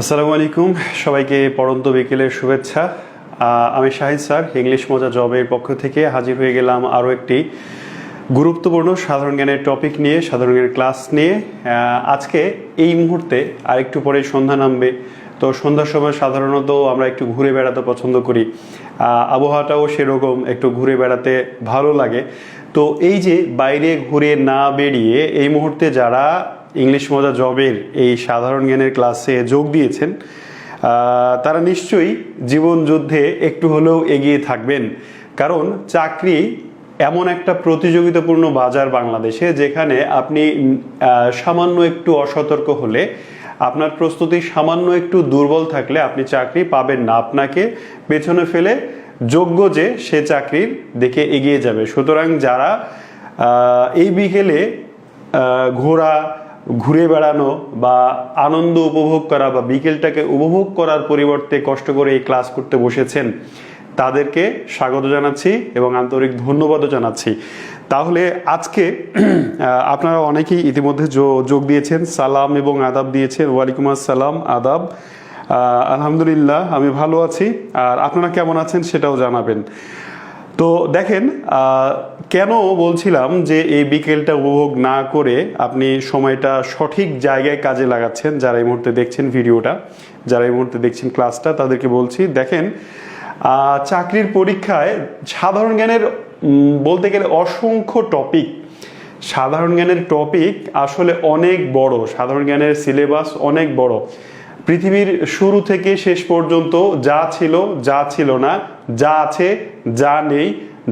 আসসালামু আলাইকুম। সবাইকে পড়ন্ত বিকেলের শুভেচ্ছা। আমি শাহিদ স্যার, ইংলিশ মজা জবের পক্ষ থেকে হাজির হয়ে গেলাম আরও একটি গুরুত্বপূর্ণ সাধারণ জ্ঞানের টপিক নিয়ে, সাধারণ জ্ঞানের ক্লাস নিয়ে। আজকে এই মুহূর্তে আরেকটু পরে সন্ধ্যা নামবে। তো সন্ধ্যার সময় সাধারণত আমরা একটু ঘুরে বেড়াতে পছন্দ করি। আবহাওয়াটাও সেরকম একটু ঘুরে বেড়াতে ভালো লাগে। তো এই যে বাইরে ঘুরে না বেরিয়ে এই মুহূর্তে যারা ইংলিশ মজা জবের এই সাধারণ জ্ঞানের ক্লাসে যোগ দিয়েছেন। তারা নিশ্চয়ই জীবন যুদ্ধে একটু হলেও এগিয়ে থাকবেন। কারণ চাকরি এমন একটা প্রতিযোগিতাপূর্ণ বাজার বাংলাদেশে যেখানে আপনি সামান্য একটু অসতর্ক হলে, আপনার প্রস্তুতি সামান্য একটু দুর্বল থাকলে আপনি চাকরি পাবেন না। আপনাকে পেছনে ফেলে যোগ্য যে সে চাকরির দিকে এগিয়ে যাবে। সুতরাং যারা এই বিকেলে ঘোরা ঘুরে বেড়ানো বা আনন্দ উপভোগ করা বা বিকেলটাকে উপভোগ করার পরিবর্তে কষ্ট করে এই ক্লাস করতে বসেছেন, তাদেরকে স্বাগত জানাচ্ছি এবং আন্তরিক ধন্যবাদও জানাচ্ছি। তাহলে আজকে আপনারা অনেকেই ইতিমধ্যে যো- যোগ দিয়েছেন, সালাম এবং আদাব দিয়েছেন। ওয়ালাইকুম আসসালাম, আদাব। আলহামদুলিল্লাহ, আমি ভালো আছি। আর আপনারা কেমন আছেন সেটাও জানাবেন। তো দেখেন কেন বলছিলাম যে এই বিকেলটা উপভোগ না করে আপনি সময়টা সঠিক জায়গায় কাজে লাগাচ্ছেন? যারা এই মুহূর্তে দেখছেন ভিডিওটা, যারা এই মুহূর্তে দেখছেন ক্লাসটা, তাদেরকে বলছি, দেখেন চাকরির পরীক্ষায় সাধারণ জ্ঞানের বলতে গেলে অসংখ্য টপিক সাধারণ জ্ঞানের টপিক আসলে অনেক বড়। সাধারণ জ্ঞানের সিলেবাস অনেক বড়। পৃথিবীর শুরু থেকে শেষ পর্যন্ত যা ছিল যা ছিল না, যা আছে, যা নেই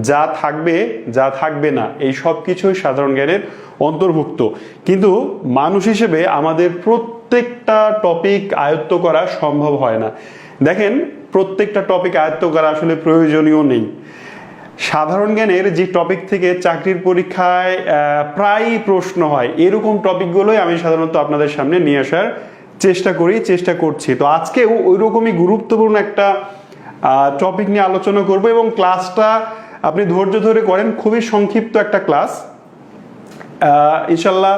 যা থাকবে যা থাকবে না, এই সব কিছুই সাধারণ জ্ঞানের অন্তর্ভুক্ত। কিন্তু মানুষ হিসেবে আমাদের প্রত্যেকটা টপিক আয়ত্ত করা সম্ভব হয় না। দেখেন, প্রত্যেকটা টপিক আয়ত্ত করা আসলে প্রয়োজনীয় নেই। সাধারণ জ্ঞানের যে টপিক থেকে চাকরির পরীক্ষায় প্রায়ই প্রশ্ন হয়, এরকম টপিকগুলোই আমি সাধারণত আপনাদের সামনে নিয়ে আসার চেষ্টা করি, চেষ্টা করছি। তো আজকেও ওই রকমই গুরুত্বপূর্ণ একটা টপিক নিয়ে আলোচনা করব এবং ক্লাসটা আপনি ধৈর্য ধরে করেন, খুবই সংক্ষিপ্ত একটা ক্লাস। ইনশাল্লাহ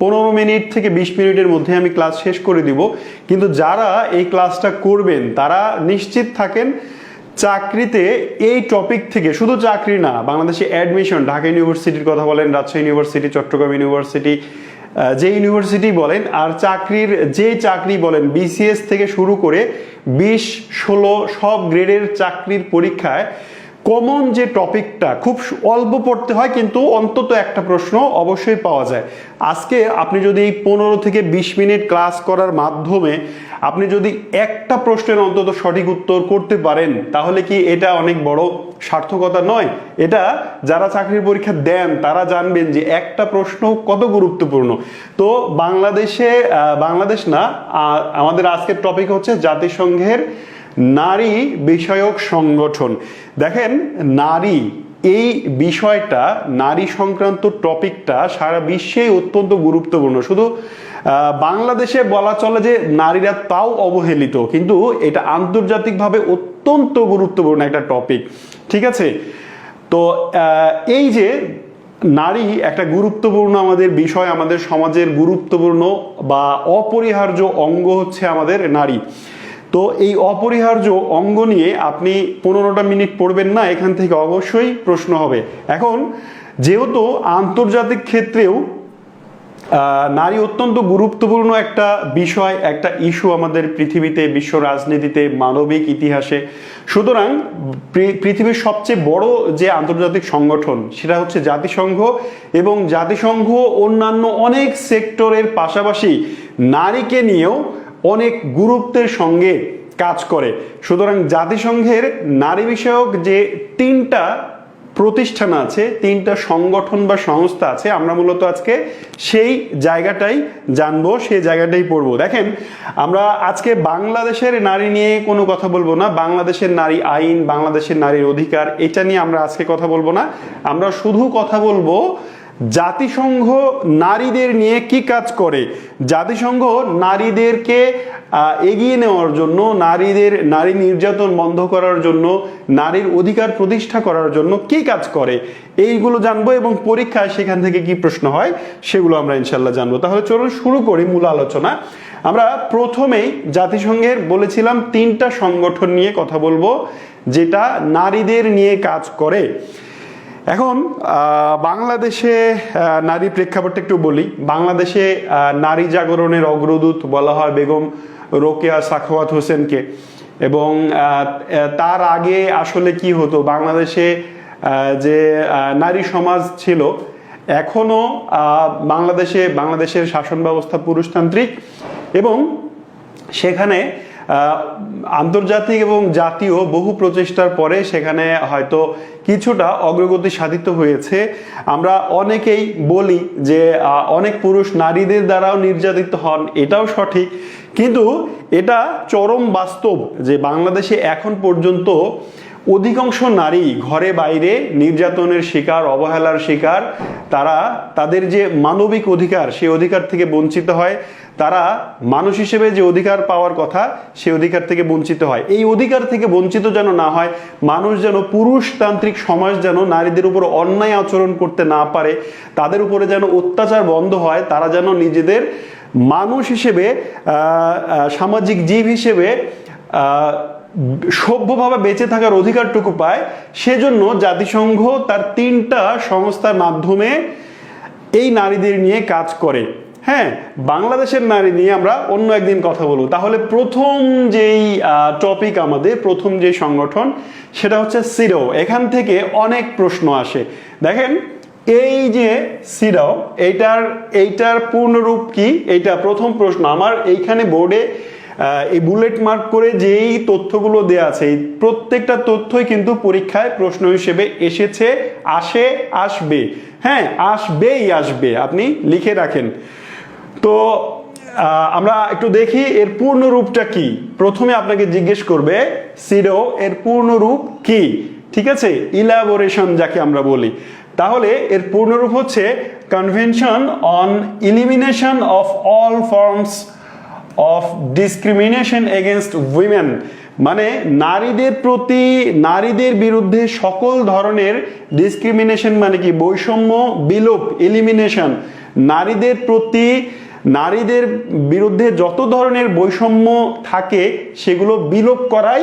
পনেরো মিনিট থেকে বিশ মিনিটের মধ্যে আমি ক্লাস শেষ করে দিব। কিন্তু যারা এই ক্লাসটা করবেন, তারা নিশ্চিত থাকেন, চাকরিতে এই টপিক থেকে, শুধু চাকরি না, বাংলাদেশে অ্যাডমিশন ঢাকা ইউনিভার্সিটির কথা বলেন, রাজশাহী ইউনিভার্সিটি চট্টগ্রাম ইউনিভার্সিটি যে ইউনিভার্সিটি বলেন, আর চাকরির, যে চাকরি বলেন বিসিএস থেকে শুরু করে বিশ, ষোলো, সব গ্রেডের চাকরির পরীক্ষায় কমন যে টপিকটা খুব অল্প পড়তে হয়, কিন্তু অন্তত একটা প্রশ্ন অবশ্যই পাওয়া যায়। আজকে আপনি যদি এই পনেরো থেকে বিশ মিনিট ক্লাস করার মাধ্যমে আপনি যদি একটা প্রশ্নের অন্তত সঠিক উত্তর করতে পারেন, তাহলে কি এটা অনেক বড় সার্থকতা নয়? এটা যারা চাকরির পরীক্ষা দেন, তারা জানবেন যে একটা প্রশ্ন কত গুরুত্বপূর্ণ। তো বাংলাদেশে বাংলাদেশ না আমাদের আজকের টপিক হচ্ছে জাতিসংঘের নারী বিষয়ক সংগঠন। দেখেন, নারী, এই বিষয়টা, নারী সংক্রান্ত টপিকটা সারা বিশ্বেই অত্যন্ত গুরুত্বপূর্ণ। শুধু বাংলাদেশে বলা চলে যে নারীরা তাও অবহেলিত, কিন্তু এটা আন্তর্জাতিকভাবে অত্যন্ত গুরুত্বপূর্ণ একটা টপিক। ঠিক আছে? তো এই যে নারী একটা গুরুত্বপূর্ণ আমাদের বিষয়, আমাদের সমাজের গুরুত্বপূর্ণ বা অপরিহার্য অঙ্গ হচ্ছে আমাদের নারী। তো এই অপরিহার্য অঙ্গ নিয়ে আপনি পনেরোটা মিনিট পড়বেন না, এখান থেকে অবশ্যই প্রশ্ন হবে। এখন, যেহেতু আন্তর্জাতিক ক্ষেত্রেও নারী অত্যন্ত গুরুত্বপূর্ণ একটা বিষয়, একটা ইস্যু আমাদের পৃথিবীতে, বিশ্ব রাজনীতিতে, মানবিক ইতিহাসে, সুতরাং পৃথিবীর সবচেয়ে বড় যে আন্তর্জাতিক সংগঠন, সেটা হচ্ছে জাতিসংঘ এবং জাতিসংঘ অন্যান্য অনেক সেক্টরের পাশাপাশি নারীকে নিয়েও অনেক গুরুত্বের সঙ্গে কাজ করে। সুতরাং জাতিসংঘের নারী বিষয়ক যে তিনটা প্রতিষ্ঠান আছে, তিনটা সংগঠন বা সংস্থা আছে, আমরা মূলত আজকে সেই জায়গাটাই জানব, সেই জায়গাটাই পড়ব। দেখেন, আমরা আজকে বাংলাদেশের নারী নিয়ে কোনো কথা বলব না। বাংলাদেশের নারী আইন, বাংলাদেশের নারীর অধিকার, এটা নিয়ে আমরা আজকে কথা বলব না। আমরা শুধু কথা বলব জাতিসংঘ নারীদের নিয়ে কি কাজ করে? জাতিসংঘ নারীদেরকে এগিয়ে নেওয়ার জন্য, নারীদের, নারী নির্যাতন বন্ধ করার জন্য, নারীর অধিকার প্রতিষ্ঠা করার জন্য কি কাজ করে? এইগুলো জানব এবং পরীক্ষায় সেখান থেকে কি প্রশ্ন হয় সেগুলো আমরা ইনশাল্লাহ জানব। তাহলে চলুন শুরু করি মূল আলোচনা। আমরা প্রথমেই জাতিসংঘের বলেছিলাম তিনটা সংগঠন নিয়ে কথা বলব, যেটা নারীদের নিয়ে কাজ করে। এখন বাংলাদেশে নারী প্রেক্ষাপটটা একটু বলি। বাংলাদেশে নারী জাগরণের অগ্রদূত বলা হয় বেগম রোকেয়া সাখাওয়াত হোসেনকে। এবং তার আগে আসলে কি হতো? বাংলাদেশে যে নারী সমাজ ছিল এখনও বাংলাদেশে, বাংলাদেশের শাসন ব্যবস্থা পুরুষতান্ত্রিক এবং সেখানে আন্তর্জাতিক এবং জাতীয় বহু প্রচেষ্টার পরে সেখানে হয়তো কিছুটা অগ্রগতি সাধিত হয়েছে। আমরা অনেকেই বলি যে অনেক পুরুষ নারীদের দ্বারাও নির্যাতিত হন, এটাও সঠিক। কিন্তু এটা চরম বাস্তব যে, বাংলাদেশে এখন পর্যন্ত অধিকাংশ নারী ঘরে বাইরে নির্যাতনের শিকার, অবহেলার শিকার, তারা তাদের যে মানবিক অধিকার সেই অধিকার থেকে বঞ্চিত হয়। তারা মানুষ হিসেবে যে অধিকার পাওয়ার কথা সেই অধিকার থেকে বঞ্চিত হয়। এই অধিকার থেকে বঞ্চিত যেন না হয়, মানুষ যেন, পুরুষতান্ত্রিক সমাজ যেন নারীদের উপর অন্যায় আচরণ করতে না পারে, তাদের উপরে যেন অত্যাচার বন্ধ হয়, তারা যেন নিজেদের মানুষ হিসেবে সামাজিক জীব হিসেবে সভ্যভাবে বেঁচে থাকার অধিকারটুকু পায়, সেজন্য জাতিসংঘ তার তিনটা সংস্থার মাধ্যমে এই নারীদের নিয়ে কাজ করে। হ্যাঁ বাংলাদেশের নারী নিয়ে আমরা অন্য একদিন কথা বলব। তাহলে প্রথম যেই টপিক আমাদের, প্রথম যে সংগঠন, সেটা হচ্ছে সিরো এখান থেকে অনেক প্রশ্ন আসে। দেখেন, এই যে সিরাও এইটার এইটার পূর্ণরূপ কি? এইটা প্রথম প্রশ্ন। আমার এইখানে বোর্ডে এই বুলেট মার্ক করে যেই তথ্যগুলো দেয়া আছে, এই প্রত্যেকটা তথ্যই কিন্তু পরীক্ষায় প্রশ্ন হিসেবে এসেছে, আসে, আসবে। হ্যাঁ আসবেই, আসবে। আপনি লিখে রাখেন। তো আমরা একটু দেখি এর পূর্ণ রূপটা কি। প্রথমে আপনাকে জিজ্ঞেস করবে সিরো এর পূর্ণ রূপ কি? ঠিক আছে? ইলাবোরেশন যাকে আমরা বলি। তাহলে এর পূর্ণরূপ হচ্ছে convention on elimination of all forms of discrimination against women মানে নারীদের প্রতি, নারীদের বিরুদ্ধে সকল ধরনের ডিসক্রিমিনেশন মানে কি? বৈষম্য, বিলোপ এলিমিনেশন নারীদের প্রতি, নারীদের বিরুদ্ধে যত ধরনের বৈষম্য থাকে, সেগুলো বিলোপ করাই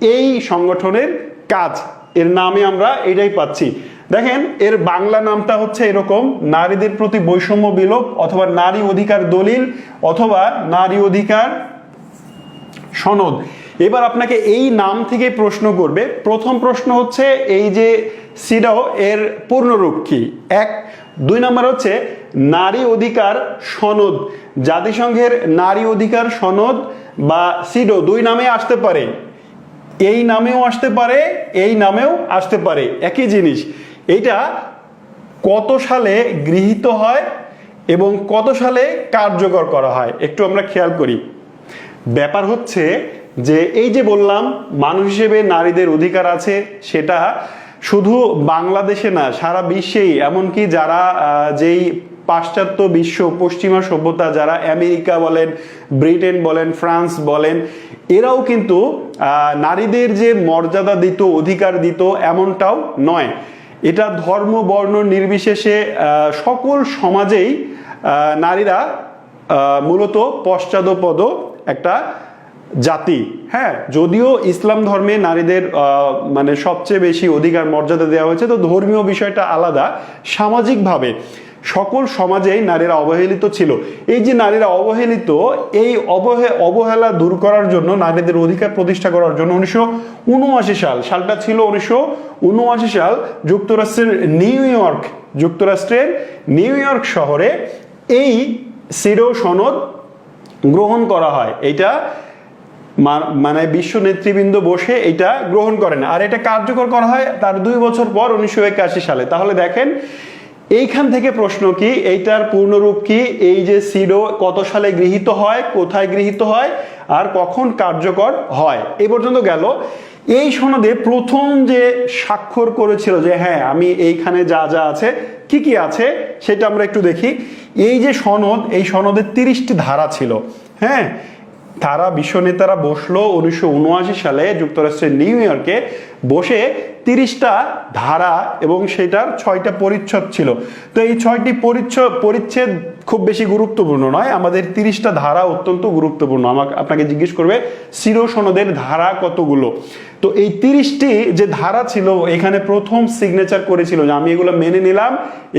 এই সংগঠনের কাজ। এর নামে আমরা এটাই পাচ্ছি। দেখেন, এর বাংলা নামটা হচ্ছে এরকম, নারীদের প্রতি বৈষম্য বিলোপ অথবা নারী অধিকার দলিল অথবা নারী অধিকার সনদ। এবার আপনাকে এই নাম থেকে প্রশ্ন করবে। প্রথম প্রশ্ন হচ্ছে এই যে সিডাও, এর পূর্ণরূপ কি? এক। দুই নম্বর হচ্ছে নারী অধিকার সনদ। জাতিসংঘের নারী অধিকার সনদ বা সিডো দুই নামে আসতে পারে। এই নামেও আসতে পারে, এই নামেও আসতে পারে। একই জিনিস। এইটা কত সালে গৃহীত হয় এবং কত সালে কার্যকর করা হয়? একটু আমরা খেয়াল করি। ব্যাপার হচ্ছে যে এই যে বললাম, মানুষ হিসেবে নারীদের অধিকার আছে, সেটা শুধু বাংলাদেশে না, সারা বিশ্বেই। এমনকি যারা যেই পাশ্চাত্য বিশ্ব পশ্চিমা সভ্যতা, যারা আমেরিকা বলেন, ব্রিটেন বলেন, ফ্রান্স বলেন, এরাও কিন্তু নারীদের যে মর্যাদা দিত, অধিকার দিত, এমনটাও নয়। এটা ধর্ম, বর্ণ নির্বিশেষে সকল সমাজেই নারীরা মূলত পশ্চাদপদ একটা জাতি। হ্যাঁ যদিও ইসলাম ধর্মে নারীদের মানে সবচেয়ে বেশি অধিকার, মর্যাদা দেওয়া হয়েছে, তো ধর্মীয় বিষয়টা আলাদা। সামাজিকভাবে সকল সমাজেই নারীরা অবহেলিত ছিল। এই যে নারীরা অবহেলিত, এই অবহে অবহেলা দূর করার জন্য, নারীদের অধিকার প্রতিষ্ঠা করার জন্য উনিশশো উনআশি সাল, সালটা ছিল উনিশশো উনআশি সাল, যুক্তরাষ্ট্রের নিউ ইয়র্ক, যুক্তরাষ্ট্রের নিউ ইয়র্ক শহরে এই সিরো সনদ গ্রহণ করা হয়। এটা মানে বিশ্ব নেতৃবৃন্দ বসে এটা গ্রহণ করেন। আর এটা কার্যকর করা হয় তার দুই বছর পর উনিশশো একাশি সালে। তাহলে দেখেন এইখান থেকে প্রশ্ন কি, এইটার পূর্ণরূপ কি, এই যে সিডো কত সালে গৃহীত হয়, কোথায় গৃহীত হয়, আর কখন কার্যকর হয়? এই পর্যন্ত গেল। এই সনদে প্রথম যে স্বাক্ষর করেছিল যে হ্যাঁ আমি এইখানে যা যা আছে, কি কি আছে, সেটা আমরা একটু দেখি। এই যে সনদ, এই সনদের তিরিশটি ধারা ছিল। হ্যাঁ তারা বিশ্ব নেতারা বসল উনিশশো উনআশি সালে যুক্তরাষ্ট্রের নিউ ইয়র্কে বসে তিরিশটা ধারা এবং সেটার ছয়টা পরিচ্ছদ ছিল। তো এই ছয়টি পরিচ্ছদ, পরিচ্ছেদ খুব বেশি গুরুত্বপূর্ণ নয়। আমাদের তিরিশটা ধারা অত্যন্ত গুরুত্বপূর্ণ। আমাকে, আপনাকে জিজ্ঞেস করবে চির সনদের ধারা কতগুলো? তো এই তিরিশটি যে ধারা ছিল, এখানে প্রথম সিগনেচার করেছিল যে আমি এগুলো মেনে নিলাম,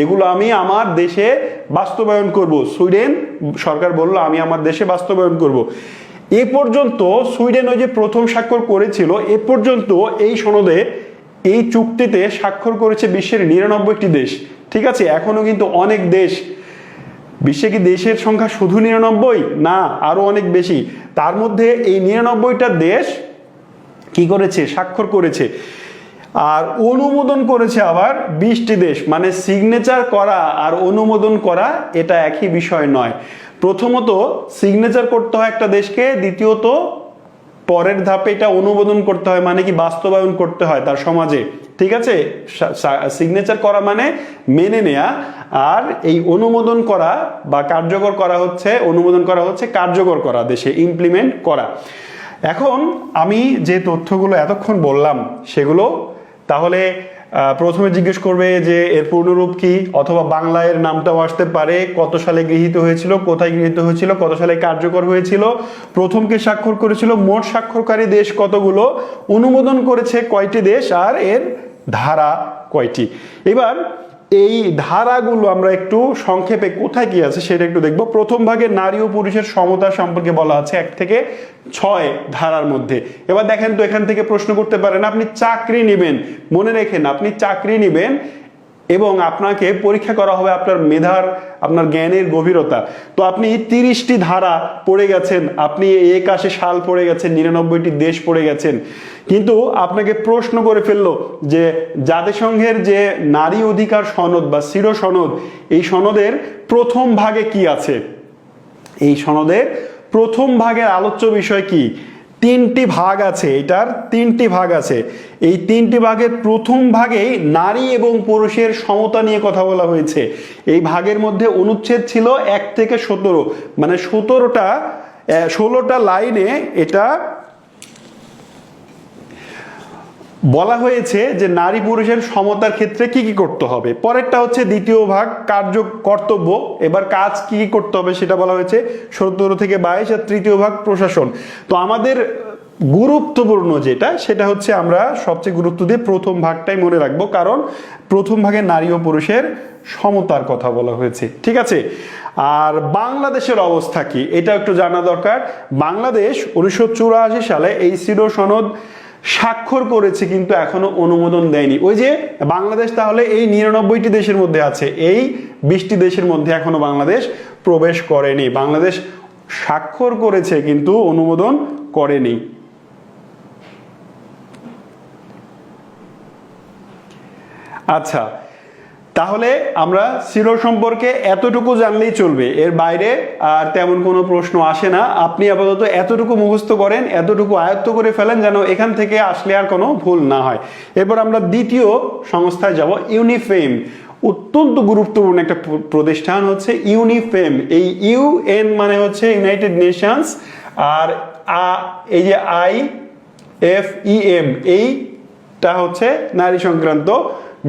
এগুলো আমি আমার দেশে বাস্তবায়ন করব। সুইডেন, সরকার বলল, আমি আমার দেশে বাস্তবায়ন করব। এ পর্যন্ত সুইডেন ওই যে প্রথম স্বাক্ষর করেছিল, এ পর্যন্ত এই সনদে এই চুক্তিতে স্বাক্ষর করেছে বিশ্বের নিরানব্বইটি দেশ। ঠিক আছে, এখনও কিন্তু অনেক দেশ। বিশ্বে কি দেশের সংখ্যা শুধু নিরানব্বই? না, আরও অনেক বেশি। তার মধ্যে এই নিরানব্বইটা দেশ কি করেছে? স্বাক্ষর করেছে। আর অনুমোদন করেছে আবার বিশটি দেশ। মানে সিগনেচার করা আর অনুমোদন করা এটা একই বিষয় নয়। প্রথমত সিগনেচার করতে হয় একটা দেশকে, দ্বিতীয়ত পরের ধাপে এটা অনুমোদন করতে হয় মানে কি বাস্তবায়ন করতে হয় তার সমাজে। ঠিক আছে? সিগনেচার করা মানে মেনে নেয়া। আর এই অনুমোদন করা বা কার্যকর করা হচ্ছে, অনুমোদন করা হচ্ছে কার্যকর করা, দেশে ইমপ্লিমেন্ট করা। এখন আমি যে তথ্যগুলো এতক্ষণ বললাম, সেগুলো তাহলে প্রথমে জিজ্ঞেস করবে যে এর পূর্ণরূপ কি, অথবা বাংলায় এর নামটাও আসতে পারে, কত সালে গৃহীত হয়েছিল, কোথায় গৃহীত হয়েছিল, কত সালে কার্যকর হয়েছিল প্রথমকে স্বাক্ষর করেছিল, মোট স্বাক্ষরকারী দেশ কতগুলো, অনুমোদন করেছে কয়টি দেশ, আর এর ধারা কয়টি। এবার এই ধারাগুলো আমরা একটু সংক্ষেপে কোথায় কি আছে সেটা একটু দেখব। প্রথম ভাগে নারী ও পুরুষের সমতা সম্পর্কে বলা আছে এক থেকে ছয় ধারার মধ্যে। এবার দেখেন তো এখান থেকে প্রশ্ন করতে পারেন, আপনি চাকরি নেবেন। মনে রেখেন, আপনি চাকরি নেবেন এবং আপনাকে পরীক্ষা করা হবে আপনার মেধার, আপনার জ্ঞানের গভীরতা। তো আপনি তিরিশটি ধারা পড়ে গেছেন, আপনি এক আশে সাল পড়ে গেছেন, নিরানব্বইটি দেশ পড়ে গেছেন। কিন্তু আপনাকে প্রশ্ন করে ফেলল যে জাতিসংঘের যে নারী অধিকার সনদ বা শির সনদ, এই সনদের প্রথম ভাগে কি আছে? এই সনদের প্রথম ভাগের আলোচ্য বিষয় কি? তিনটি ভাগ আছে, এটার তিনটি ভাগ আছে। এই তিনটি ভাগের প্রথম ভাগেই নারী এবং পুরুষের সমতা নিয়ে কথা বলা হয়েছে। এই ভাগের মধ্যে অনুচ্ছেদ ছিল এক থেকে সতেরো। মানে সতেরোটা ষোলোটা লাইনে এটা বলা হয়েছে যে নারী পুরুষের সমতার ক্ষেত্রে কি কি করতে হবে। পরেরটা হচ্ছে দ্বিতীয় ভাগ, কার্য কর্তব্য। এবার কাজ কি কি করতে হবে সেটা বলা হয়েছে সতেরো থেকে বাইশ, আর তৃতীয় ভাগ প্রশাসন। তো আমাদের গুরুত্বপূর্ণ যেটা, সেটা হচ্ছে আমরা সবচেয়ে গুরুত্ব দিয়ে প্রথম ভাগটাই মনে রাখব। কারণ প্রথম ভাগে নারী ও পুরুষের সমতার কথা বলা হয়েছে। ঠিক আছে? আর বাংলাদেশের অবস্থা কি? এটা একটু জানা দরকার। বাংলাদেশ উনিশশো চুরাশি সালে এই সিডো সনদ স্বাক্ষর করেছে কিন্তু এখনও অনুমোদন দেয়নি। ওই যে বাংলাদেশ তাহলে এই নিরানব্বইটি দেশের মধ্যে আছে, এই বিশটি দেশের মধ্যে এখনও বাংলাদেশ প্রবেশ করেনি। বাংলাদেশ স্বাক্ষর করেছে কিন্তু অনুমোদন করেনি। আচ্ছা তাহলে আমরা সিরো সম্পর্কে এতটুকু জানলেই চলবে। এর বাইরে আর তেমন কোনো প্রশ্ন আসে না। আপনি আপাতত এতটুকু মুখস্থ করেন, এতটুকু আয়ত্ত করে ফেলেন যেন এখান থেকে আসলে আর কোনো ভুল না হয়। এরপর আমরা দ্বিতীয় সংস্থায় যাব, ইউনিফেম। অত্যন্ত গুরুত্বপূর্ণ একটা প্রতিষ্ঠান হচ্ছে ইউনিফেম। এই ইউএন মানে হচ্ছে ইউনাইটেড নেশনস আর এই যে আই, এফ, ই, এম, এইটা হচ্ছে নারী সংক্রান্ত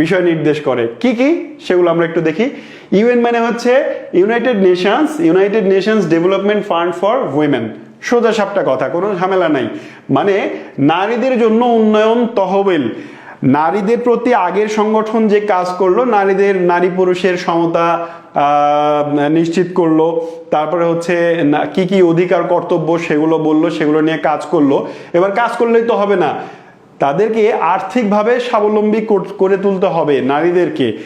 বিষয় নির্দেশ করে। কি কি? সেগুলো আমরা একটু দেখি। ইউএন মানে হচ্ছে United Nations United Nations Development Fund for Women সোজা সাপটা কথা, কোনো ঝামেলা নাই। মানে নারীদের জন্য উন্নয়ন তহবিল। নারীদের প্রতি আগের সংগঠন যে কাজ করল, নারীদের, নারী পুরুষের সমতা নিশ্চিত করল। তারপরে হচ্ছে কি কি অধিকার, কর্তব্য সেগুলো বলল, সেগুলো নিয়ে কাজ করল। এবার কাজ করলেই তো হবে না। তাদেরকে আর্থিকভাবে স্বাবলম্বী কর- তুলতে হবে নারীদেরকে।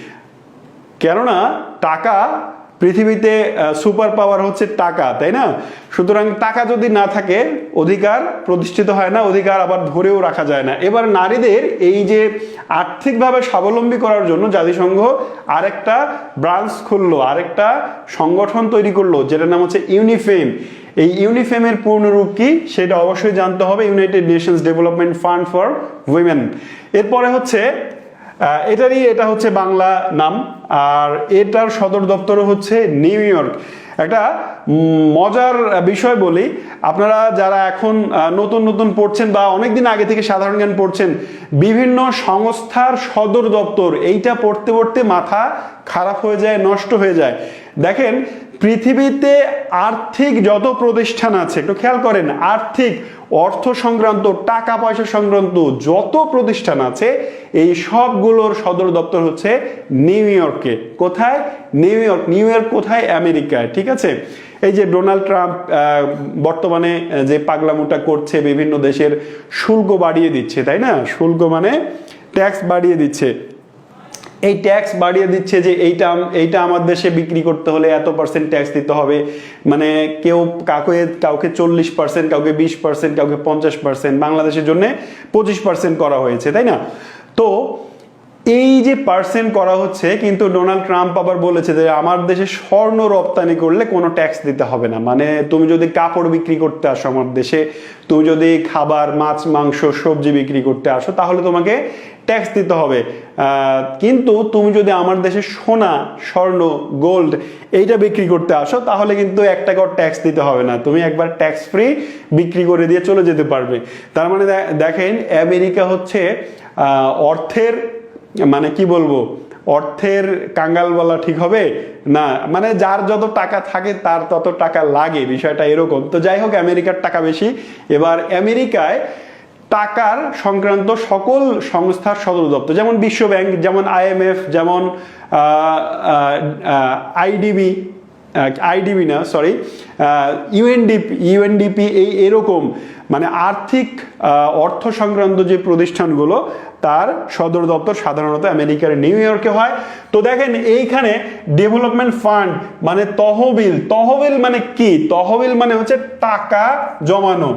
কেননা টাকা পৃথিবীতে সুপার পাওয়ার হচ্ছে টাকা, তাই না? সুতরাং টাকা যদি না থাকে, অধিকার প্রতিষ্ঠিত হয় না, অধিকার আবার ধরেও রাখা যায় না। এবার নারীদের এই যে আর্থিকভাবে স্বাবলম্বী করার জন্য জাতিসংঘ আরেকটা ব্রাঞ্চ খুললো, আরেকটা সংগঠন তৈরি করল, যেটার নাম হচ্ছে ইউনিফেম। এই ইউনিফেমের পূর্ণরূপ কি? সেটা অবশ্যই জানতে হবে United Nations Development Fund for Women এরপরে হচ্ছে এটারই, এটা হচ্ছে বাংলা নাম, আর এটার সদর দপ্তর হচ্ছে নিউ ইয়র্ক। একটা মজার বিষয় বলি, আপনারা যারা এখন নতুন নতুন পড়ছেন বা অনেকদিন আগে থেকে সাধারণ জ্ঞান পড়ছেন, বিভিন্ন সংস্থার সদর দপ্তর, এইটা পড়তে পড়তে মাথা খারাপ হয়ে যায়, নষ্ট হয়ে যায়। দেখেন পৃথিবীতে আর্থিক যত প্রতিষ্ঠান আছে, একটু খেয়াল করেন, আর্থিক, অর্থ সংক্রান্ত, টাকা পয়সা সংক্রান্ত যত প্রতিষ্ঠান আছে, এই সবগুলোর সদর দপ্তর হচ্ছে নিউ ইয়র্কে। কোথায়? নিউ ইয়র্ক নিউ ইয়র্ক কোথায়? আমেরিকায়, ঠিক আছে? এই যে ডোনাল্ড ট্রাম্প বর্তমানে যে পাগলামোটা করছে, বিভিন্ন দেশের শুল্ক বাড়িয়ে দিচ্ছে, তাই না? শুল্ক মানে ট্যাক্স বাড়িয়ে দিচ্ছে। এই ট্যাক্স বাড়িয়ে দিচ্ছে যে এইটা এইটা আমার দেশে বিক্রি করতে হলে এত পার্সেন্ট ট্যাক্স দিতে হবে। মানে কেউ কাউকে কাউকে চল্লিশ পার্সেন্ট কাউকে বিশ পার্সেন্ট কাউকে পঞ্চাশ পার্সেন্ট বাংলাদেশের জন্য পঁচিশ পার্সেন্ট করা হয়েছে, তাই না? তো এই যে পার্সেন্ট করা হচ্ছে, কিন্তু ডোনাল্ড ট্রাম্প আবার বলেছে যে আমার দেশে স্বর্ণ রপ্তানি করলে কোনো ট্যাক্স দিতে হবে না। মানে তুমি যদি কাপড় বিক্রি করতে আসো আমার দেশে, তুমি যদি খাবার, মাছ, মাংস, সবজি বিক্রি করতে আসো, তাহলে তোমাকে ট্যাক্স দিতে হবে। কিন্তু তুমি যদি আমার দেশে সোনা, স্বর্ণ গোল্ড এইটা বিক্রি করতে আসো, তাহলে কিন্তু এক টাকাও ট্যাক্স দিতে হবে না। তুমি একবার ট্যাক্স ফ্রি বিক্রি করে দিয়ে চলে যেতে পারবে। তার মানে দেখেন, আমেরিকা হচ্ছে অর্থের মানে কি বলব, অর্থের কাঙ্গাল বলা ঠিক হবে? না মানে যার যত টাকা থাকে তার তত টাকা লাগে। বিষয়টা এরকম। তো যাই হোক, আমেরিকার টাকা বেশি। এবার আমেরিকায় টাকার সংক্রান্ত সকল সংস্থার সদর দপ্তর, যেমন বিশ্বব্যাংক, যেমন আইএমএফ যেমন আইডিবি আইডিবি না সরি ইউএনডিপি ইউএনডিপি এই এরকম মানে আর্থিক অর্থ সংক্রান্ত যে প্রতিষ্ঠানগুলো, তার সদর দপ্তর সাধারণত আমেরিকার নিউ ইয়র্কে হয়। তো দেখেন, এইখানে ডেভেলপমেন্ট ফান্ড মানে তহবিল তহবিল মানে কি? তহবিল মানে হচ্ছে টাকা জমানো।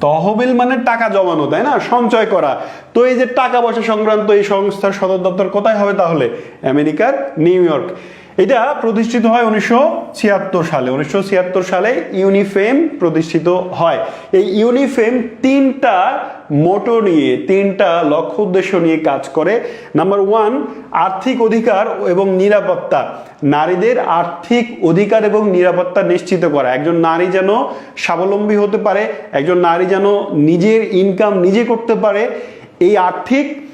তহবিল মানে টাকা জমানো, তাই না? সঞ্চয় করা। তো এই যে টাকা পয়সা সংক্রান্ত এই সংস্থার সদর দপ্তর কোথায় হবে তাহলে? আমেরিকার নিউ ইয়র্ক। এটা প্রতিষ্ঠিত হয় উনিশশো ছিয়াত্তর সালে। উনিশশো ছিয়াত্তর সালে ইউনিফেম প্রতিষ্ঠিত হয়। এই ইউনিফেম তিনটা মোটো নিয়ে, তিনটা লক্ষ্য উদ্দেশ্য নিয়ে কাজ করে। নাম্বার ওয়ান আর্থিক অধিকার এবং নিরাপত্তা। নারীদের আর্থিক অধিকার এবং নিরাপত্তা নিশ্চিত করা। একজন নারী যেন স্বাবলম্বী হতে পারে, একজন নারী যেন নিজের ইনকাম নিজে করতে পারে, এই আর্থিক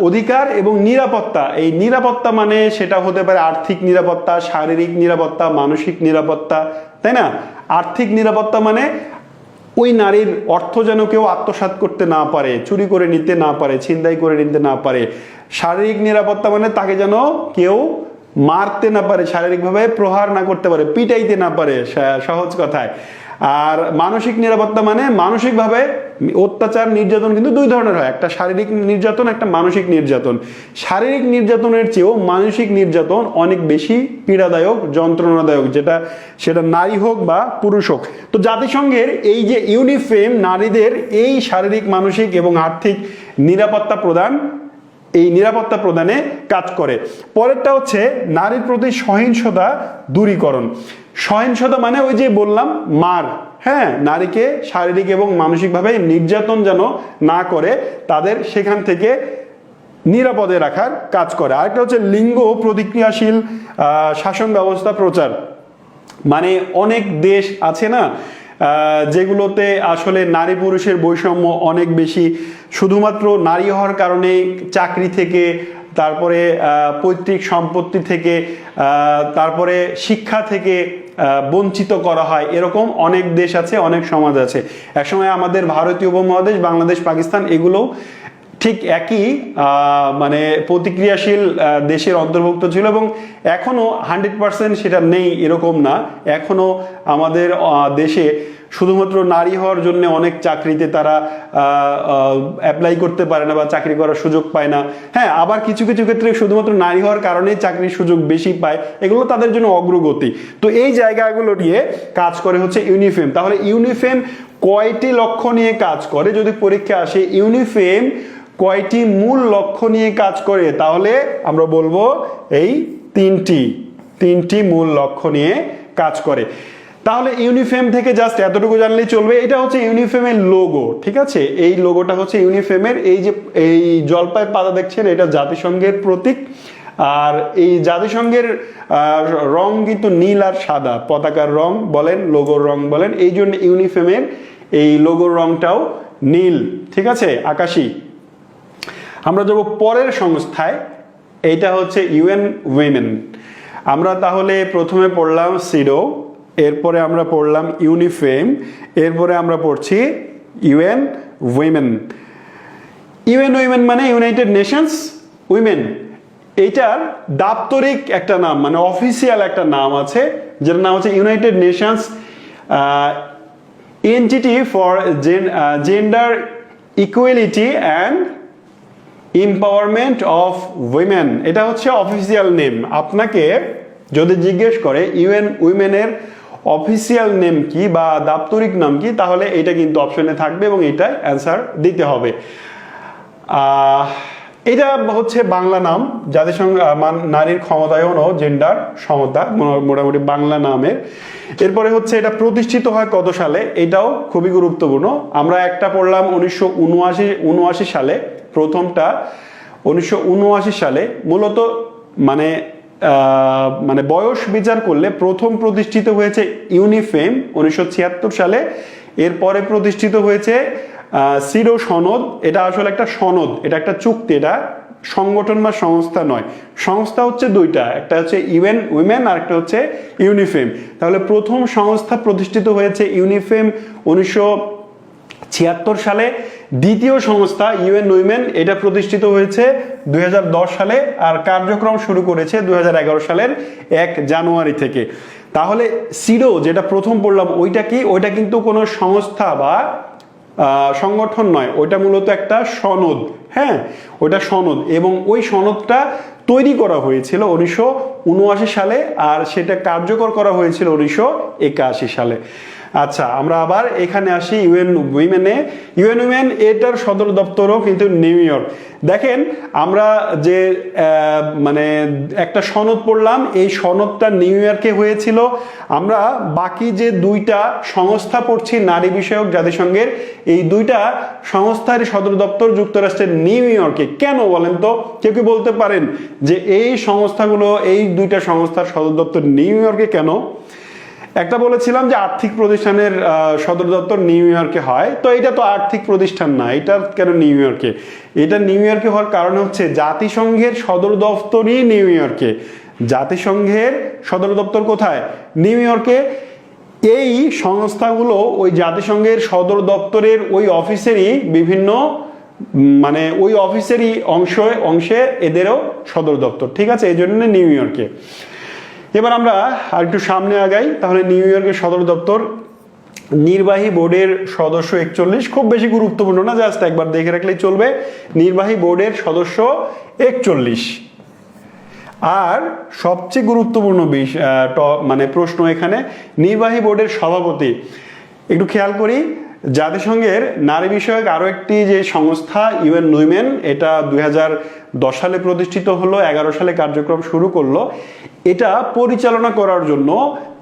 অধিকার এবং নিরাপত্তা। এই নিরাপত্তা মানে সেটা হতে পারে আর্থিক নিরাপত্তা, শারীরিক নিরাপত্তা, মানসিক নিরাপত্তা, তাই না? আর্থিক নিরাপত্তা মানে ওই নারীর অর্থ যেন কেউ আত্মসাত করতে না পারে, চুরি করে নিতে না পারে, ছিনতাই করে নিতে না পারে। শারীরিক নিরাপত্তা মানে তাকে যেন কেউ মারতে না পারে, শারীরিকভাবে প্রহার না করতে পারে, পিটাইতে না পারে সহজ কথায়। আর মানসিক নিরাপত্তা মানে মানসিকভাবে অত্যাচার, নির্যাতন কিন্তু দুই ধরনের হয়। একটা শারীরিক নির্যাতন, একটা মানসিক নির্যাতন। শারীরিক নির্যাতনের চেয়েও মানসিক নির্যাতন অনেক বেশি পীড়াদায়ক, যন্ত্রণাদায়ক, যেটা সেটা নারী হোক বা পুরুষ হোক। তো জাতিসংঘের এই যে ইউনিফেম নারীদের এই শারীরিক, মানসিক এবং আর্থিক নিরাপত্তা প্রদান এই নিরাপত্তা প্রদানে কাজ করে। পরেরটা হচ্ছে নারীর প্রতি সহিংসতা দূরীকরণ। সহিংসতা মানে ওই যে বললাম, মার। হ্যাঁ নারীকে শারীরিক এবং মানসিকভাবে নির্যাতন যেন না করে, তাদের সেখান থেকে নিরাপদে রাখার কাজ করে। আরেকটা হচ্ছে লিঙ্গ প্রতিক্রিয়াশীল শাসন ব্যবস্থা প্রচার। মানে অনেক দেশ আছে না যেগুলোতে আসলে নারী পুরুষের বৈষম্য অনেক বেশি, শুধুমাত্র নারী হওয়ার কারণে চাকরি থেকে, তারপরে পৈতৃক সম্পত্তি থেকে তারপরে শিক্ষা থেকে বঞ্চিত করা হয়। এরকম অনেক দেশ আছে, অনেক সমাজ আছে। একসময় আমাদের ভারতীয় উপমহাদেশ, বাংলাদেশ, পাকিস্তান, এগুলো ঠিক একই মানে প্রতিক্রিয়াশীল দেশের অন্তর্ভুক্ত ছিল এবং এখনও হান্ড্রেড পার্সেন্ট সেটা নেই, এরকম না। এখনও আমাদের দেশে শুধুমাত্র নারী হওয়ার জন্য অনেক চাকরিতে তারা অ্যাপ্লাই করতে পারে না বা চাকরি করার সুযোগ পায় না। হ্যাঁ আবার কিছু কিছু ক্ষেত্রে শুধুমাত্র নারী হওয়ার কারণে চাকরির সুযোগ বেশি পায়। এগুলো তাদের জন্য অগ্রগতি। তো এই জায়গাগুলো নিয়ে কাজ করে হচ্ছে ইউনিফেম। তাহলে ইউনিফেম কয়টি লক্ষ্য নিয়ে কাজ করে? যদি পরীক্ষা আসে, ইউনিফেম কয়টি মূল লক্ষ্য নিয়ে কাজ করে? তাহলে আমরা বলব এই তিনটি তিনটি মূল লক্ষ্য নিয়ে কাজ করে। তাহলে ইউনিফেম থেকে জাস্ট এতটুকু জানলেই চলবে। এটা হচ্ছে ইউনিফেমের লোগো, ঠিক আছে? এই লোগোটা হচ্ছে ইউনিফেমের। এই যে, এই জলপাই পাতা দেখছেন, এটা জাতিসংঘের প্রতীক। আর এই জাতিসংঘের রং কিন্তু নীল আর সাদা, পতাকার রং বলেন, লোগোর রং বলেন। এই জন্য ইউনিফেমের এই লোগোর রংটাও নীল, ঠিক আছে? আকাশী। আমরা যাব পরের সংস্থায়, এইটা হচ্ছে ইউএন উইমেন। আমরা তাহলে প্রথমে পড়লাম সিডো, এরপরে আমরা পড়লাম ইউনিফেম, এরপরে আমরা পড়ছি ইউএন উইমেন। ইউএন উইমেন মানে ইউনাইটেড নেশনস উইমেন। এইটার দাপ্তরিক একটা নাম মানে অফিসিয়াল একটা নাম আছে, যেটার নাম হচ্ছে United Nations entity for gender equality and empowerment of women এটা হচ্ছে অফিসিয়াল নেম আপনাকে যদি জিজ্ঞেস করে, ইউএন উইমেনের অফিসিয়াল নেম কি বা দাপ্তরিক নাম কি? তাহলে এটা কিন্তু অপশনে থাকবে এবং এটাই অ্যান্সার দিতে হবে। এটা হচ্ছে বাংলা নাম। জাতিসংঘ নারীর ক্ষমতায়ন ও জেন্ডার সমতা মোটামুটি বাংলা নামের। এরপরে হচ্ছে এটা প্রতিষ্ঠিত হয় কত সালে? এটাও খুবই গুরুত্বপূর্ণ। আমরা একটা পড়লাম উনিশশো উনআশি উনআশি সালে। প্রথমটা উনিশশো উনআশি সালে মূলত মানে মানে বয়স বিচার করলে প্রথম প্রতিষ্ঠিত হয়েছে ইউনিফেম উনিশশো ছিয়াত্তর সালে। এরপরে প্রতিষ্ঠিত হয়েছে সিরো সনদ। এটা আসলে একটা সনদ, এটা একটা চুক্তি, এটা সংগঠন বা সংস্থা নয়। সংস্থা হচ্ছে দুইটা, একটা হচ্ছে ইউএন উইমেন আর একটা হচ্ছে ইউনিফেম। তাহলে প্রথম সংস্থা প্রতিষ্ঠিত হয়েছে ইউনিফেম উনিশশো ছিয়াত্তর সালে। দ্বিতীয় সংস্থা ইউএন উইমেন, এটা প্রতিষ্ঠিত হয়েছে দুই হাজার দশ সালে আর কার্যক্রম শুরু করেছে দুই হাজার এগারো সালের এক জানুয়ারি থেকে। তাহলে সিডো যেটা প্রথম পড়লাম, ওইটা কি? ওইটা কিন্তু কোনো সংস্থা বা সংগঠন নয়। ওইটা মূলত একটা সনদ হ্যাঁ? ওইটা সনদ এবং ওই সনদটা তৈরি করা হয়েছিল উনিশশো উনআশি সালে আর সেটা কার্যকর করা হয়েছিল উনিশশো একাশি সালে। আচ্ছা আমরা আবার এখানে আসি ইউএন উইমেনে। ইউএন উইমেন এটার সদর দপ্তরও কিন্তু নিউ ইয়র্ক। দেখেন, আমরা যে মানে একটা সনদ পড়লাম, এই সনদটা নিউ ইয়র্কে হয়েছিল। আমরা বাকি যে দুইটা সংস্থা পড়ছি, নারী বিষয়ক জাতিসংঘের, এই দুইটা সংস্থার সদর দপ্তর যুক্তরাষ্ট্রের নিউ ইয়র্কে। কেন বলেন তো? কেউ কি বলতে পারেন যে এই সংস্থাগুলো, এই দুইটা সংস্থার সদর দপ্তর নিউ ইয়র্কে কেন? একটা বলেছিলাম যে আর্থিক প্রতিষ্ঠানের সদর দপ্তর নিউ ইয়র্কে হয়। তো এটা তো আর্থিক প্রতিষ্ঠান না, এটা কেন নিউ ইয়র্কে? এটা নিউ ইয়র্কে হওয়ার কারণ হচ্ছে জাতিসংঘের সদর দপ্তরই নিউ ইয়র্কে। জাতিসংঘের সদর দপ্তর কোথায়? নিউ ইয়র্কে। এই সংস্থাগুলো ওই জাতিসংঘের সদর দপ্তরের ওই অফিসেরই বিভিন্ন মানে ওই অফিসেরই অংশ, অংশে এদেরও সদর দপ্তর। ঠিক আছে, এই জন্য নিউ ইয়র্কে। এবার আমরা আর একটু সামনে আগাই, তাহলে নিউ ইয়র্কের সদর দপ্তর নির্বাহী বোর্ডের সদস্য একচল্লিশ, খুব বেশি গুরুত্বপূর্ণ না, জাস্ট একবার দেখে রাখলেই চলবে। নির্বাহী বোর্ডের সদস্য একচল্লিশ। আর সবচেয়ে গুরুত্বপূর্ণ বিষ- মানে প্রশ্ন এখানে, নির্বাহী বোর্ডের সভাপতি। একটু খেয়াল করি জাতিসংঘের নারী বিষয়ক আরও একটি যে সংস্থা, ইউএন উইমেন এটা দুই সালে প্রতিষ্ঠিত হলো, এগারো সালে কার্যক্রম শুরু করল। এটা পরিচালনা করার জন্য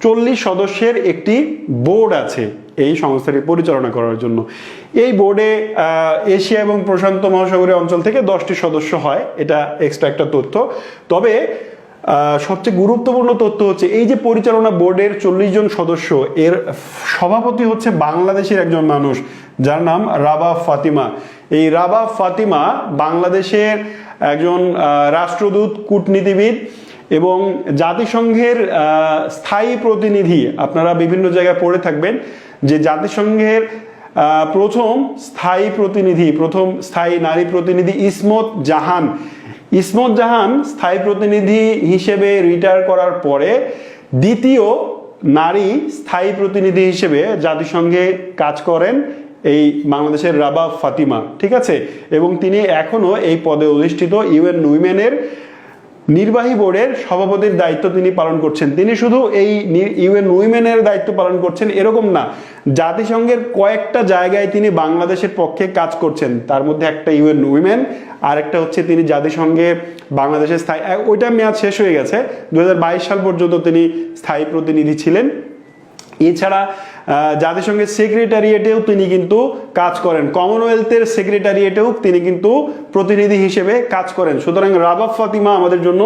চল্লিশ সদস্যের একটি বোর্ড আছে এই সংস্থাটি পরিচালনা করার জন্য। এই বোর্ডে এশিয়া এবং প্রশান্ত মহাসাগরীয় অঞ্চল থেকে দশটি সদস্য হয়, এটা এক্সট্রা একটা তথ্য। তবে সবচেয়ে গুরুত্বপূর্ণ তথ্য হচ্ছে এই যে পরিচালনা বোর্ডের চল্লিশ জন সদস্য, এর সভাপতি হচ্ছে বাংলাদেশের একজন মানুষ, যার নাম রাবা ফাতিমা। এই রাবা ফাতিমা বাংলাদেশের একজন রাষ্ট্রদূত, কূটনীতিবিদ এবং জাতিসংঘের স্থায়ী প্রতিনিধি। আপনারা বিভিন্ন জায়গায় পড়ে থাকবেন যে জাতিসংঘের প্রথম স্থায়ী প্রতিনিধি, প্রথম স্থায়ী নারী প্রতিনিধি ইসমত জাহান। ইসমত জাহান স্থায়ী প্রতিনিধি হিসেবে রিটায়ার করার পরে দ্বিতীয় নারী স্থায়ী প্রতিনিধি হিসেবে জাতিসংঘে কাজ করেন এই বাংলাদেশের রাবা ফাতিমা, ঠিক আছে? এবং তিনি এখনও এই পদে অধিষ্ঠিত ইউএন উইমেনের নির্বাহী বোর্ডের সভাপতির দায়িত্ব তিনি পালন করছেন। তিনি শুধু এই ইউএন উইমেনের দায়িত্ব পালন করছেন, এরকম না। জাতিসংঘের কয়েকটা জায়গায় তিনি বাংলাদেশের পক্ষে কাজ করছেন। তার মধ্যে একটা ইউএন উইমেন আর একটা হচ্ছে তিনি জাতিসংঘে বাংলাদেশের স্থায়ী ওইটা মেয়াদ শেষ হয়ে গেছে। দু হাজার বাইশ সাল পর্যন্ত তিনি স্থায়ী প্রতিনিধি ছিলেন। এছাড়া জাতিসংঘের সেক্রেটারিয়েটেও তিনি কিন্তু কাজ করেন। কমনওয়েলথের সেক্রেটারিয়েটেও তিনি কিন্তু প্রতিনিধি হিসেবে কাজ করেন। সুতরাং রাবাব ফাতিমা আমাদের জন্য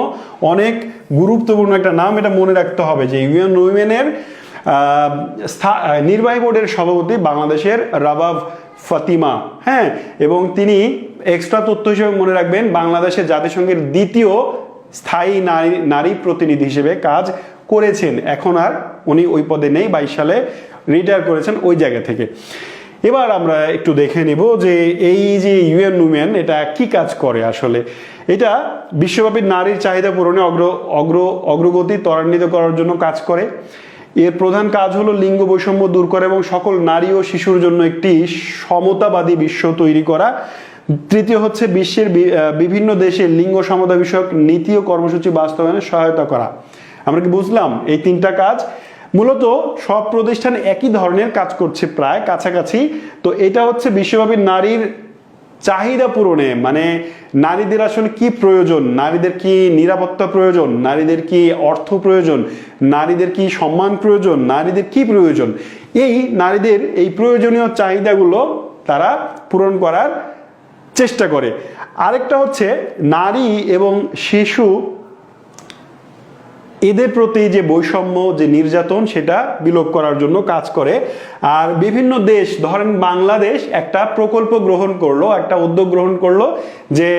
অনেক গুরুত্বপূর্ণ একটা নাম। এটা মনে রাখতে হবে যে ইউএন উইমেনের নির্বাহী বোর্ডের সভাপতি বাংলাদেশের রাবাব ফাতিমা। হ্যাঁ এবং তিনি এক্সট্রা তথ্য হিসেবে মনে রাখবেন বাংলাদেশে জাতিসংঘের দ্বিতীয় স্থায়ী নারী নারী প্রতিনিধি হিসেবে কাজ করেছেন। এখন আর উনি ওই পদে নেই, বাইশ সালে রিটায়ার করেছেন ওই জায়গা থেকে। এবার আমরা একটু দেখে নিব যে এই যে ইউএন উমেন এটা কি কাজ করে আসলে? এটা বিশ্বব্যাপী নারীর চাহিদা পূরণে অগ্র অগ্র, অগ্রগতি ত্বরান্বিত করার জন্য কাজ করে। এর প্রধান কাজ হলো লিঙ্গ বৈষম্য দূর করা এবং সকল নারী ও শিশুর জন্য একটি সমতাবাদী বিশ্ব তৈরি করা। তৃতীয় হচ্ছে বিশ্বের বিভিন্ন দেশে লিঙ্গ সমতা বিষয়ক নীতি ও কর্মসূচি বাস্তবায়নে সহায়তা করা। আমরা কি বুঝলাম? এই তিনটা কাজ মূলত সব প্রতিষ্ঠান একই ধরনের কাজ করছে প্রায় কাছাকাছি। তো এটা হচ্ছে বিশ্বব্যাপী নারীর চাহিদা পূরণে মানে নারীদের আসলে কি প্রয়োজন? নারীদের কি নিরাপত্তা প্রয়োজন? নারীদের কি অর্থ প্রয়োজন? নারীদের কি সম্মান প্রয়োজন? নারীদের কি প্রয়োজন? এই নারীদের এই প্রয়োজনীয় চাহিদাগুলো তারা পূরণ করার চেষ্টা করে। আরেকটা হচ্ছে নারী এবং শিশু এদের প্রতি যে বৈষম্য, যে নির্যাতন, সেটা বিলোপ করার জন্য কাজ করে। আর বিভিন্ন দেশ, ধরেন বাংলাদেশ একটা প্রকল্প গ্রহণ করল, একটা উদ্যোগ গ্রহণ করল যে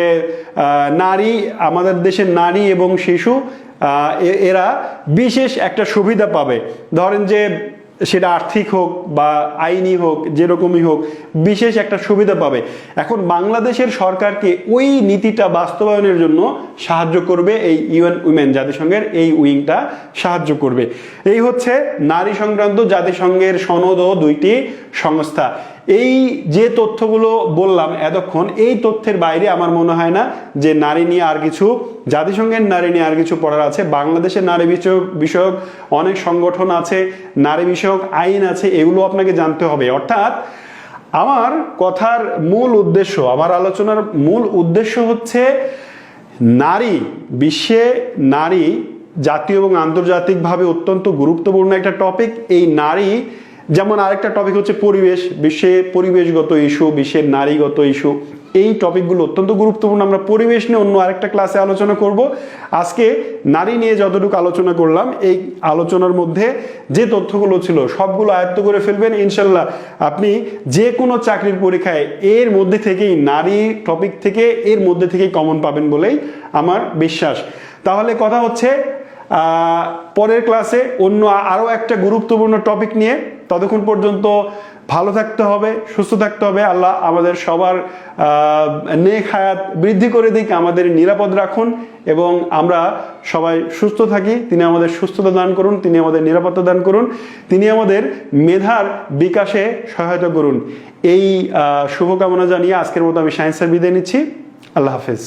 নারী, আমাদের দেশের নারী এবং শিশু এরা বিশেষ একটা সুবিধা পাবে। ধরেন যে সেটা আর্থিক হোক বা আইনি হোক, যেরকমই হোক, বিশেষ একটা সুবিধা পাবে। এখন বাংলাদেশের সরকারকে ওই নীতিটা বাস্তবায়নের জন্য সাহায্য করবে এই ইউএন উইমেন জাতিসংঘের, এই উইংটা সাহায্য করবে। এই হচ্ছে নারী সংক্রান্ত জাতিসংঘের সনদ ও দুইটি সংস্থা। এই যে তথ্যগুলো বললাম এতক্ষণ, এই তথ্যের বাইরে আমার মনে হয় না যে নারী নিয়ে আর কিছু, জাতিসংঘের নারী নিয়ে আর কিছু পড়ার আছে, বাংলাদেশের নারী বিষয়ক বিষয়ক অনেক সংগঠন আছে, নারী বিষয়ক আইন আছে, এগুলো আপনাকে জানতে হবে। অর্থাৎ আমার কথার মূল উদ্দেশ্য, আমার আলোচনার মূল উদ্দেশ্য হচ্ছে নারী, বিশ্বে নারী জাতীয় এবং আন্তর্জাতিকভাবে অত্যন্ত গুরুত্বপূর্ণ একটা টপিক এই নারী যেমন আরেকটা টপিক হচ্ছে পরিবেশ, বিশ্বে পরিবেশগত ইস্যু বিশ্বের নারীগত ইস্যু এই টপিকগুলো অত্যন্ত গুরুত্বপূর্ণ। আমরা পরিবেশ নিয়ে অন্য আরেকটা ক্লাসে আলোচনা করব। আজকে নারী নিয়ে যতটুকু আলোচনা করলাম, এই আলোচনার মধ্যে যে তথ্যগুলো ছিল, সবগুলো আয়ত্ত করে ফেলবেন। ইনশাল্লাহ আপনি যে কোনো চাকরির পরীক্ষায় এর মধ্যে থেকেই, নারী টপিক থেকে এর মধ্যে থেকেই কমন পাবেন বলেই আমার বিশ্বাস। তাহলে কথা হচ্ছে পরের ক্লাসে অন্য আরও একটা গুরুত্বপূর্ণ টপিক নিয়ে ততক্ষণ পর্যন্ত ভালো থাকতে হবে, সুস্থ থাকতে হবে। আল্লাহ আমাদের সবার নেক হায়াত বৃদ্ধি করে দিক, আমাদের নিরাপদ রাখুন এবং আমরা সবাই সুস্থ থাকি। তিনি আমাদের সুস্থতা দান করুন, তিনি আমাদের নিরাপত্তা দান করুন, তিনি আমাদের মেধার বিকাশে সহায়তা করুন। এই শুভকামনা জানিয়ে আজকের মতো আমি সায়েন্সের বিদায় নিচ্ছি। আল্লাহ হাফেজ।